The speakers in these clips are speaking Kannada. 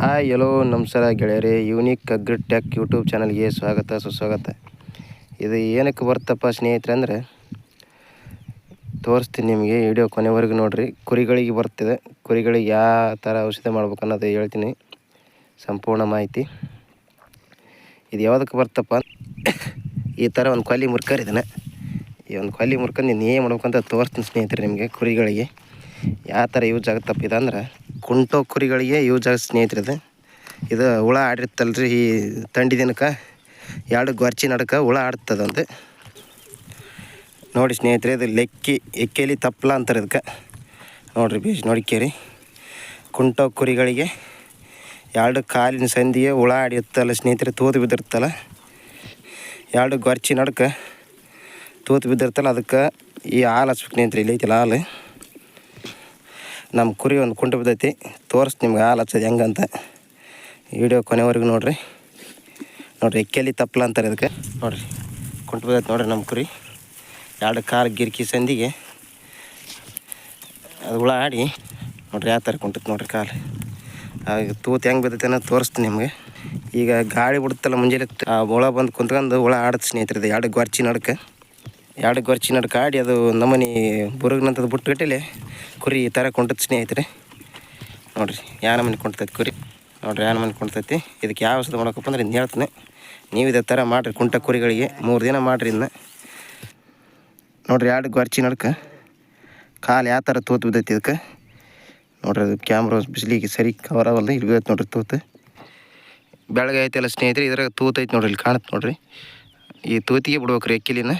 ಹಾಯ್ ಎಲ್ಲೋ ನಮಸ್ಕಾರ ಗೆಳೆಯರಿ. ಯೂನಿಕ್ ಅಗ್ರಿ ಟೆಕ್ ಯೂಟ್ಯೂಬ್ ಚಾನಲ್ಗೆ ಸ್ವಾಗತ, ಸುಸ್ವಾಗತ. ಇದು ಏನಕ್ಕೆ ಬರ್ತಪ್ಪ ಸ್ನೇಹಿತರೆ ಅಂದರೆ, ತೋರಿಸ್ತೀನಿ ನಿಮಗೆ ವಿಡಿಯೋ ಕೊನೆವರೆಗೂ ನೋಡಿರಿ. ಕುರಿಗಳಿಗೆ ಬರ್ತಿದೆ ಕುರಿಗಳಿಗೆ ಯಾವ ಥರ ಔಷಧಿ ಮಾಡ್ಬೇಕು ಅನ್ನೋದು ಹೇಳ್ತೀನಿ. ಸಂಪೂರ್ಣ ಮಾಹಿತಿ. ಇದು ಯಾವುದಕ್ಕೆ ಬರ್ತಪ್ಪ ಈ ಥರ ಒಂದು ಕೊಲ್ಲಿ ಮುರ್ಕರಿದ್ದಾನೆ ಈ ಒಂದು ಕೊಲ್ಲಿ ಮುರ್ಕೊಂಡು ನೀನು ಏನು ಮಾಡ್ಬೇಕಂತ ತೋರಿಸ್ತೀನಿ ಸ್ನೇಹಿತರೆ ನಿಮಗೆ ಕುರಿಗಳಿಗೆ. ಯಾವ ಥರ ಯೂಸ್ ಆಗುತ್ತಪ್ಪ ಇದಂದ್ರೆ ಕುಂಟೋ ಕುರಿಗಳಿಗೆ ಯೂಸ್ ಆಗ ಸ್ನೇಹಿತರೆ ಇದು. ಹುಳ ರೀ ಈ ತಂಡಿ ದಿನಕ್ಕೆ. ಎರಡು ಗೊರ್ಚಿ ನಡಕ ಹುಳ ಆಡ್ತದಂದು ನೋಡಿ ಸ್ನೇಹಿತರೆ ಇದು ಲೆಕ್ಕಿ, ಎಕ್ಕೇಲಿ ತಪ್ಪಲ ಅಂತಾರೆ ಇದಕ್ಕೆ. ನೋಡಿರಿ ಬೀಜ ನೋಡಿಕೇರಿ ಕುಂಟೋ ಕುರಿಗಳಿಗೆ ಎರಡು ಕಾಲಿನ ಸಂದಿಗೆ ಹುಳ ಆಡಿರ್ತಲ್ಲ ಸ್ನೇಹಿತರೆ, ತೂತು ಬಿದ್ದಿರ್ತಲ್ಲ. ಎರಡು ಗೊರ್ಚಿ ನಡಕ ತೂತು ಬಿದ್ದಿರ್ತಲ್ಲ, ಅದಕ್ಕೆ ಈ ಹಾಲು ಹಚ್ಬೇಕು ಸ್ನೇಹಿತರೆ, ಇಲ್ಲಿ ಐತಿಲ್ಲ ಹಾಲು. ನಮ್ಮ ಕುರಿ ಒಂದು ಕುಂಟು ಬಿದ್ದೈತಿ. ತೋರಿಸ್ ನಿಮ್ಗೆ ಹಾಲು ಹಚ್ಚೋದು ಹೆಂಗಂತ ವಿಡಿಯೋ ಕೊನೆವರೆಗೂ ನೋಡಿರಿ. ನೋಡಿರಿ, ಎಕ್ಕೆಲಿ ತಪ್ಪಲ ಅಂತಾರೆ ಇದಕ್ಕೆ. ನೋಡಿರಿ, ಕುಂಟು ಬಿದ್ದೈತೆ ನೋಡಿರಿ ನಮ್ಮ ಕುರಿ. ಎರಡು ಕಾರ್ ಗಿರ್ಕಿ ಸಂದಿಗೆ. ಅದು ಹುಳ ಆಡಿ. ನೋಡಿರಿ, ಯಾವ ಥರ ಕುಂಟೈತೆ ನೋಡಿರಿ ಕಾಲು. ಆಗ ತೂತು ಹೆಂಗೆ ಬಿದ್ದೈತೆ ಅನ್ನೋದು ತೋರಿಸ್ತೀನಿ ನಿಮಗೆ. ಈಗ ಗಾಳಿ ಬಿಡುತ್ತಲ್ಲ, ಮುಂಜಾನೆ ಆ ಹುಳ ಬಂದು ಕುಂತ್ಕೊಂಡು ಹುಳ ಆಡುತ್ತೆ ಸ್ನೇಹಿತರೆ ಎರಡು ಗೊರ್ಚಿ ನಡ್ಕ. ಎರಡು ಗೊರ್ಚಿ ನಡು ಕಾಡಿ ಅದು ನಮ್ಮನೆ ಬುರುಗ್ನಂತದ್ದು ಬುಟ್ಟು ಗಟ್ಟಲೆ ಕುರಿ ಈ ಥರ ಕುಂಟತ್ ಸ್ನೇಹಿತರೆ ನೋಡಿರಿ, ಯಾನ ನಮನೆ ಕುಂಟತೈತಿ ಕುರಿ. ನೋಡಿರಿ, ಯಾನ ನಮನೆ ಕುಂಟತೈತಿ ಇದಕ್ಕೆ ಯಾವ ಔಷಧ ಮಾಡಕಪ್ಪ ಅಂದ್ರೆ ಇನ್ನು ಹೇಳ್ತೀನಿ. ನೀವು ಇದೇ ಥರ ಮಾಡಿರಿ ಕುಂಟ ಕುರಿಗಳಿಗೆ. ಮೂರು ದಿನ ಮಾಡಿರಿ ಇದನ್ನ ನೋಡಿರಿ, ಎರಡು ಗೊರ್ಚಿ ನಡ್ಕೆ. ಕಾಲು ಯಾವ ಥರ ತೂತು ಬಿದ್ದೈತಿ ಇದಕ್ಕೆ. ನೋಡ್ರಿ, ಅದು ಕ್ಯಾಮ್ರಾ ಬಿಸಿಲಿಗೆ ಸರಿ ಕವರ್ ಆಗಲ್ಲ ಇಲ್ಲಿ ಬೀಳತ್ತೆ ನೋಡ್ರಿ ತೂತು. ಬೆಳಗ್ಗೆ ಐತಲ್ಲ ಸ್ನೇಹಿತರೆ, ಇದ್ರಾಗ ತೂತೈತಿ ನೋಡ್ರಿ, ಇಲ್ಲಿ ಕಾಣುತ್ತೆ ನೋಡ್ರಿ. ಈ ತೂತಿಗೆ ಬಿಡ್ಬೇಕ್ರಿ ಎಕ್ಕಿಲಿನ.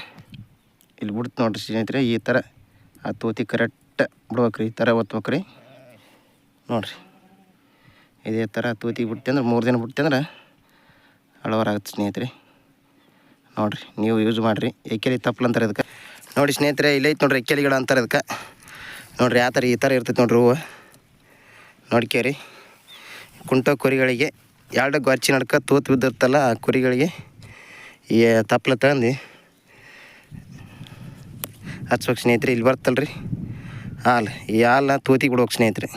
ಇಲ್ಲಿ ಬಿಡ್ತು ನೋಡ್ರಿ ಸ್ನೇಹಿತರೆ, ಈ ಥರ ಆ ತೂತಿ ಕರೆಕ್ಟ್ ಬಿಡ್ಬೇಕ್ರಿ, ಈ ಥರ ಒತ್ಬೇಕ್ರಿ ನೋಡ್ರಿ. ಇದೇ ಥರ ತೂತಿ ಬಿಟ್ಟೆ ಅಂದ್ರೆ ಮೂರು ದಿನ ಬಿಟ್ಟೆ ಅಂದ್ರೆ ಅಳವರಾಗುತ್ತೆ ಸ್ನೇಹಿತರೆ. ನೋಡ್ರಿ, ನೀವು ಯೂಸ್ ಮಾಡಿರಿ. ಎಕ್ಕೆಲಿ ತಪ್ಪಲು ಅಂತಾರೆ ಅದಕ್ಕೆ ನೋಡಿ ಸ್ನೇಹಿತರೆ ಇಲ್ಲೈತೆ ನೋಡ್ರಿ ಎಕ್ಕೆಲಿಗಳು ಅಂತಾರೆ ಅದಕ್ಕೆ ನೋಡ್ರಿ ಯಾವ ಥರ ಈ ಥರ ಇರ್ತೈತೆ ನೋಡ್ರಿ ಹೂವು. ನೋಡ್ಕೇರಿ. ಕುಂಟ ಕುರಿಗಳಿಗೆ ಎರಡು ಗೊರ್ಚಿ ನಡ್ಕ ತೂತು ಬಿದ್ದಿರ್ತಲ್ಲ, ಆ ಕುರಿಗಳಿಗೆ ಈ ತಪ್ಪಲ ತಗೊಂಡು ಹಚ್ಬೇಕು ಸ್ನೇಹಿತರೆ, ಇಲ್ಲಿ ಬರ್ತಲ್ರಿ. ಹಾಲು, ಈ ಹಾಲನ್ನ ತೂತಿಗೆ ಬಿಡ್ಬೇಕು ಸ್ನೇಹಿತರೆ.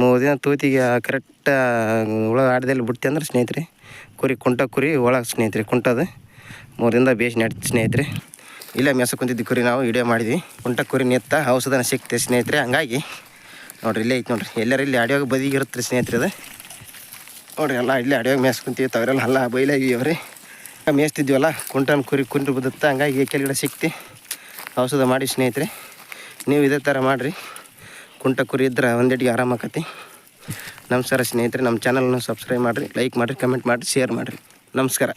ಮೂರು ದಿನ ತೂತಿಗೆ ಕರೆಕ್ಟ್ ಹುಳ ಆಡ್ದಲ್ಲಿ ಬಿಡ್ತಿ ಅಂದ್ರೆ ಸ್ನೇಹಿತರೆ, ಕುರಿ ಕುಂಟ ಕುರಿ ಒಳಗೆ ಸ್ನೇಹಿತರೆ, ಕುಂಟದ. ಮೂರು ದಿನದ ಬೇಸ್ ನೆಟ್ ಸ್ನೇಹಿತರೆ. ಇಲ್ಲೇ ಮೆಸ ಕುಂತಿದ್ದು ಕುರಿ ನಾವು ವಿಡಿಯೋ ಮಾಡಿದ್ವಿ. ಕುಂಟ ಕುರಿ ನೆತ್ತ ಔಷಧನ ಸಿಕ್ತೆ ಸ್ನೇಹಿತರೆ, ಹಂಗಾಗಿ. ನೋಡ್ರಿ, ಇಲ್ಲೇ ಐತೆ ನೋಡ್ರಿ. ಎಲ್ಲರೂ ಇಲ್ಲಿ ಅಡಿಯೋಗ ಬದಿಗೆ ಇರುತ್ತೆ ಸ್ನೇಹಿತರೆ ಅದು ನೋಡ್ರಿ, ಎಲ್ಲ ಇಲ್ಲೇ ಅಡಿಯೋಗ ಮೇಸ್ ಕುಂತೀವಿ. ತವರೆಲ್ಲ ಹಲ್ಲ ಬೈಲಾಗಿವ್ರಿ ಮೇಯಿಸ್ತಿದ್ವಲ್ಲ ಕುಂಟನ ಕುರಿ ಕುಂಟು ಬಿದ್ದುತ್ತೆ, ಹಂಗಾಗಿ ಕೆಳಗಡೆ ಗಿಡ ಸಿಕ್ತಿ. ಔಷಧ ಮಾಡಿ ಸ್ನೇಹಿತರೆ, ನೀವು ಇದೇ ಥರ ಮಾಡಿರಿ. ಕುಂಟ ಕುರಿ ಇದ್ರೆ ಒಂದೆಟ್ಟಿಗೆ ಆರಾಮಾಕತಿ ನಮಸ್ಕಾರ ಸ್ನೇಹಿತರೆ, ನಮ್ಮ ಚಾನಲ್ನ ಸಬ್ಸ್ಕ್ರೈಬ್ ಮಾಡಿರಿ ಲೈಕ್ ಮಾಡಿರಿ ಕಮೆಂಟ್ ಮಾಡಿರಿ ಶೇರ್ ಮಾಡಿರಿ. ನಮಸ್ಕಾರ.